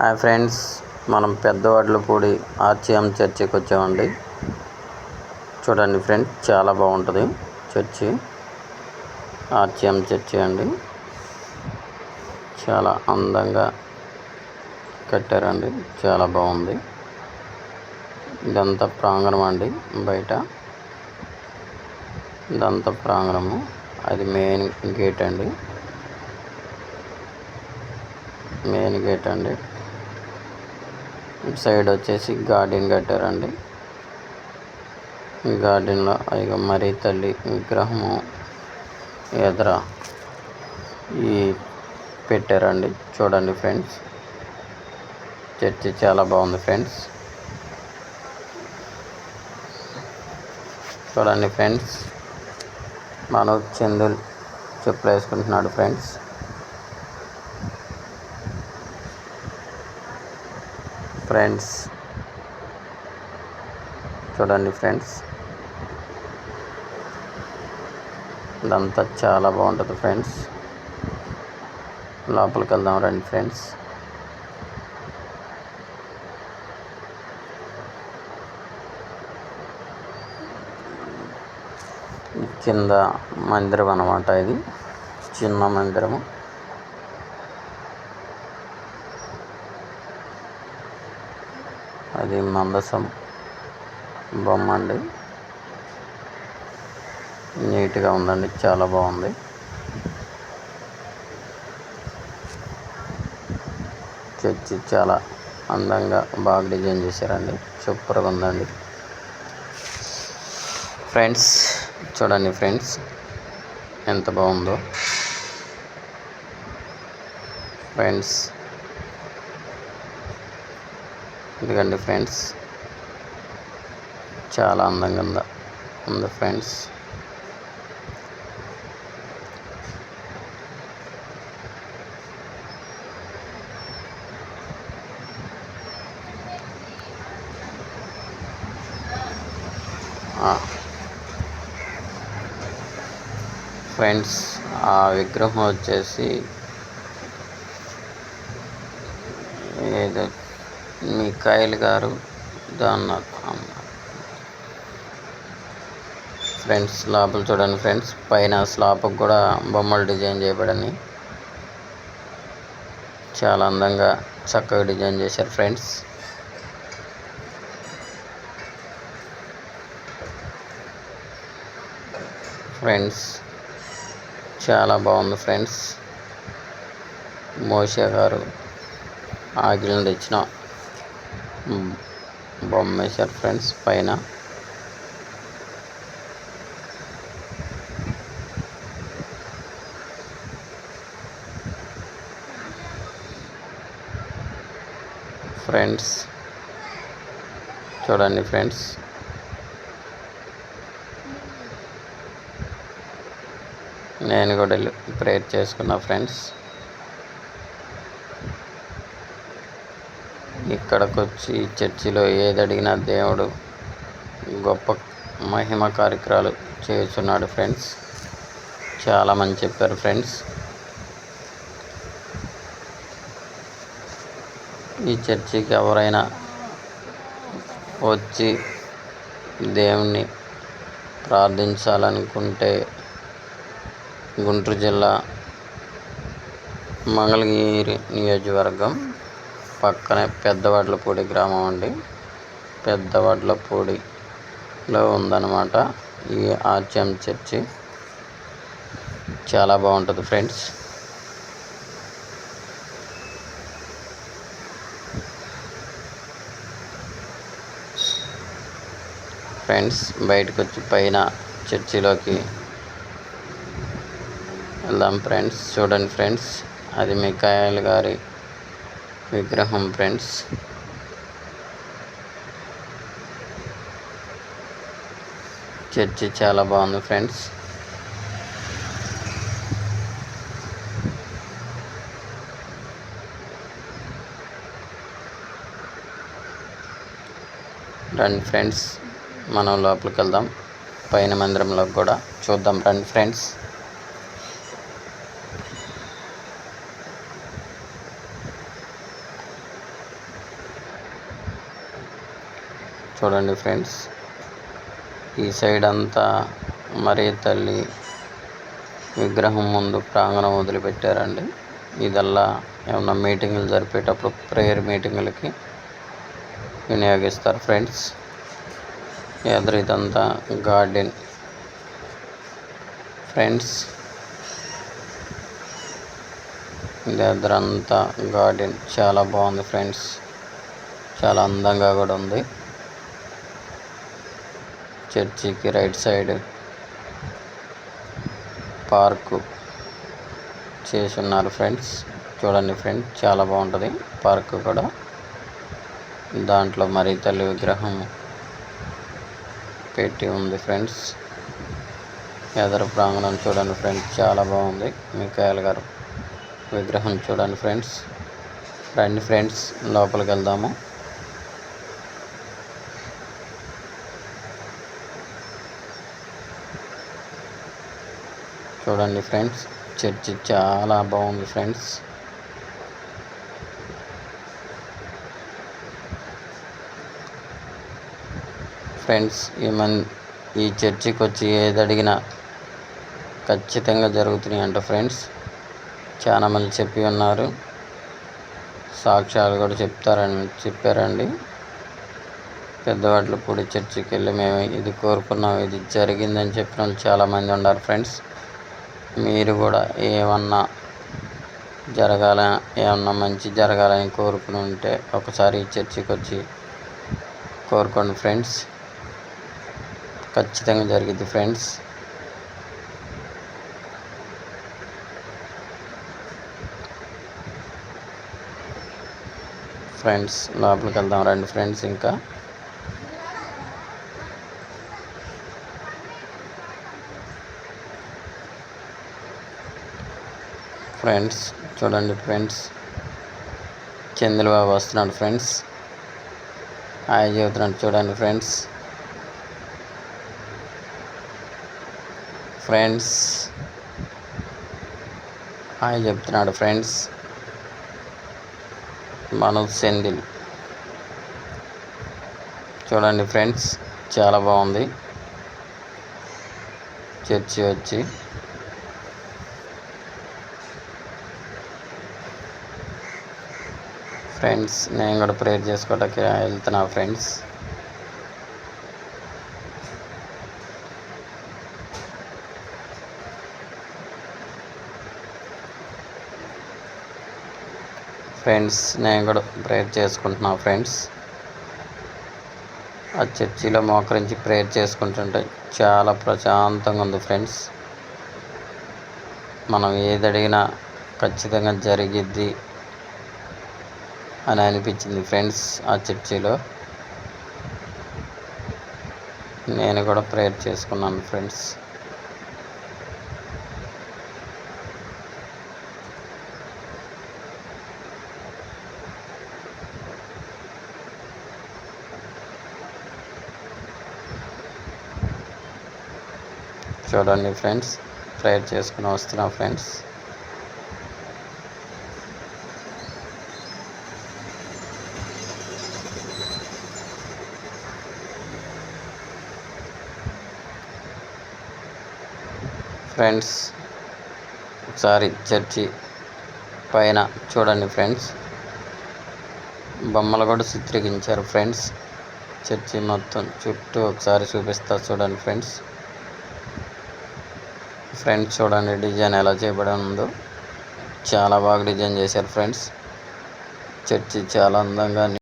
Hi friends మనం పెద్దవడ్లపూడి ఆర్చిఎం చర్చికి వచ్చామండి. చూడండి ఫ్రెండ్స్ చాలా బాగుంటుంది చర్చి. ఆర్చిఎం చర్చి అండి. చాలా అందంగా కట్టారండి చాలా బాగుంది. ఇదంతా ప్రాంగణం అండి బయట. ఇదంతా ప్రాంగణము అది మెయిన్ గేట్ అండి. మెయిన్ గేట్ అండి. ఇటు సైడ్ వచ్చేసి గార్డెన్ కట్టారండి. ఈ గార్డెన్లో ఇక మరీ తల్లి విగ్రహము ఎదుర ఈ పెట్టారండి. చూడండి ఫ్రెండ్స్. చర్చి చాలా బాగుంది ఫ్రెండ్స్. చూడండి ఫ్రెండ్స్. మనోజ్ చందుల్ చెప్పులు వేసుకుంటున్నాడు ఫ్రెండ్స్. ఫ్రెండ్స్. చూడండి ఫ్రెండ్స్. ఇదంతా చాలా బాగుంటుంది ఫ్రెండ్స్. లోపలికి వెళ్దాం రండి ఫ్రెండ్స్. కింద మందిరం అనమాట ఇది. చిన్న మందిరము. అది మందసం బొమ్మ అండి. నీట్గా ఉందండి చాలా బాగుంది. చర్చి చాలా అందంగా బాగా డిజైన్ చేశారండి. సూపర్గా ఉందండి. ఫ్రెండ్స్ చూడండి ఫ్రెండ్స్ ఎంత బాగుందో. ఫ్రెండ్స్ ఇదిగండి ఫ్రెండ్స్. చాలా అందంగా ఉందా? ఉంది ఫ్రెండ్స్. ఫ్రెండ్స్ ఆ విగ్రహం వచ్చేసి ఏదో మికాయల్ గారు దాన్ని ఫ్రెండ్స్ లోపల చూడండి ఫ్రెండ్స్ పైన స్లాబ్కి కూడా బొమ్మలు డిజైన్ చేయబడని. చాలా అందంగా చక్కగా డిజైన్ చేశారు ఫ్రెండ్స్. ఫ్రెండ్స్ చాలా బాగుంది ఫ్రెండ్స్. మోషే గారు ఆగిలను తెచ్చిన బొమ్మ ఫ్రెండ్స్ పైన. ఫ్రెండ్స్ చూడండి ఫ్రెండ్స్. నేను కూడా ప్రేయర్ చేసుకున్నా ఫ్రెండ్స్. ఇక్కడికి వచ్చి చర్చిలో ఏది అడిగినా దేవుడు గొప్ప మహిమ కార్యక్రమాలు చేస్తున్నాడు ఫ్రెండ్స్. చాలా మంది చెప్పారు ఫ్రెండ్స్. ఈ చర్చికి ఎవరైనా వచ్చి దేవుణ్ణి ప్రార్థించాలనుకుంటే గుంటూరు జిల్లా మంగళగిరి నియోజకవర్గం పక్కనే పెద్దవడ్లపూడి గ్రామం అండి. పెద్దవడ్లపూడిలో ఉందన్నమాట ఈ ఆర్చిఎం చర్చి. చాలా బాగుంటుంది ఫ్రెండ్స్. ఫ్రెండ్స్ బయటకు వచ్చి పైన చర్చిలోకి వెళ్దాం ఫ్రెండ్స్. చూడండి ఫ్రెండ్స్ అది మికాయల్ గారి విగ్రహం ఫ్రెండ్స్. చర్చి చాలా బాగుంది ఫ్రెండ్స్. రండి ఫ్రెండ్స్. మనం లోపలికి వెళ్దాం. పైన మందిరంలోకి కూడా చూద్దాం. రండి ఫ్రెండ్స్. చూడండి ఫ్రెండ్స్. ఈ సైడ్ అంతా మరీ తల్లి విగ్రహం ముందు ప్రాంగణం వదిలిపెట్టారండి. ఇదల్లా ఏమన్నా మీటింగులు జరిపేటప్పుడు ప్రేయర్ మీటింగులకి వినియోగిస్తారు ఫ్రెండ్స్. ఎదురు ఇదంతా గార్డెన్. ఫ్రెండ్స్ ఇది ఎదురంతా గార్డెన్. చాలా బాగుంది ఫ్రెండ్స్. చాలా అందంగా కూడా ఉంది. చర్చికి రైట్ సైడ్ పార్కు చేసున్నారు ఫ్రెండ్స్. చూడండి ఫ్రెండ్స్ చాలా బాగుంటుంది పార్క్ కూడా. దాంట్లో మరి తల్లి విగ్రహం పెట్టి ఉంది ఫ్రెండ్స్. ఎదరు ప్రాంగణం చూడండి ఫ్రెండ్స్ చాలా బాగుంది. మికాయల్ గారు విగ్రహం చూడండి ఫ్రెండ్స్. రండి ఫ్రెండ్స్ లోపలికి వెళ్దాము. చూడండి ఫ్రెండ్స్ చర్చి చాలా బాగుంది ఫ్రెండ్స్. ఫ్రెండ్స్ ఈ మన్ ఈ చర్చికి వచ్చి ఏది అడిగినా ఖచ్చితంగా జరుగుతున్నాయి అంట ఫ్రెండ్స్. చాలామంది చెప్పి ఉన్నారు. సాక్ష్యాలు కూడా చెప్తారని చెప్పారండి. పెద్దవాళ్ళు పూడి చర్చికి వెళ్ళి మేము ఇది కోరుకున్నాం ఇది జరిగిందని చెప్పిన వాళ్ళు చాలామంది ఉన్నారు ఫ్రెండ్స్. మీరు కూడా ఏమన్నా జరగాల ఏమన్నా మంచి జరగాలని కోరుకుని ఉంటే ఒకసారి చర్చికి వచ్చి కోరుకోండి ఫ్రెండ్స్. ఖచ్చితంగా జరిగింది ఫ్రెండ్స్. ఫ్రెండ్స్ లోపలికి వెళ్దాం రండి ఫ్రెండ్స్ ఇంకా. ఫ్రెండ్స్ చూడండి ఫ్రెండ్స్. చంద్రబాబు వస్తున్నాడు ఫ్రెండ్స్. హాయ్ చెబుతున్నాడు చూడండి ఫ్రెండ్స్. ఫ్రెండ్స్. హాయ్ చెప్తున్నాడు ఫ్రెండ్స్. మనోజ్ సెందిల్ చూడండి ఫ్రెండ్స్ చాలా బాగుంది. చర్చి వచ్చి ఫ్రెండ్స్ నేను కూడా ప్రేయర్ చేసుకోవడానికి వెళ్తున్నా ఫ్రెండ్స్. ఫ్రెండ్స్ నేను కూడా ప్రేయర్ చేసుకుంటున్నా ఫ్రెండ్స్. ఆ చర్చిలో మోకరించి ప్రేయర్ చేసుకుంటుంటే చాలా ప్రశాంతంగా ఉంది ఫ్రెండ్స్. మనం ఏది అడిగినా ఖచ్చితంగా జరిగిద్ది. అని అనిపించింది ఫ్రెండ్స్ ఆ చర్చిలో. నేను కూడా ప్రేయర్ చేసుకున్నాను ఫ్రెండ్స్. చూడండి ఫ్రెండ్స్ ప్రేయర్ చేసుకుని వస్తున్నా ఫ్రెండ్స్. ఫ్రెండ్స్. ఒకసారి చర్చి పైన చూడండి ఫ్రెండ్స్. బొమ్మలు కూడా చిత్రీకరించారు ఫ్రెండ్స్. చర్చి మొత్తం చుట్టూ ఒకసారి చూపిస్తా చూడండి ఫ్రెండ్స్. ఫ్రెండ్స్ చూడండి డిజైన్ ఎలా చేయబడి ఉందో. చాలా బాగా డిజైన్ చేశారు ఫ్రెండ్స్. చర్చి చాలా అందంగా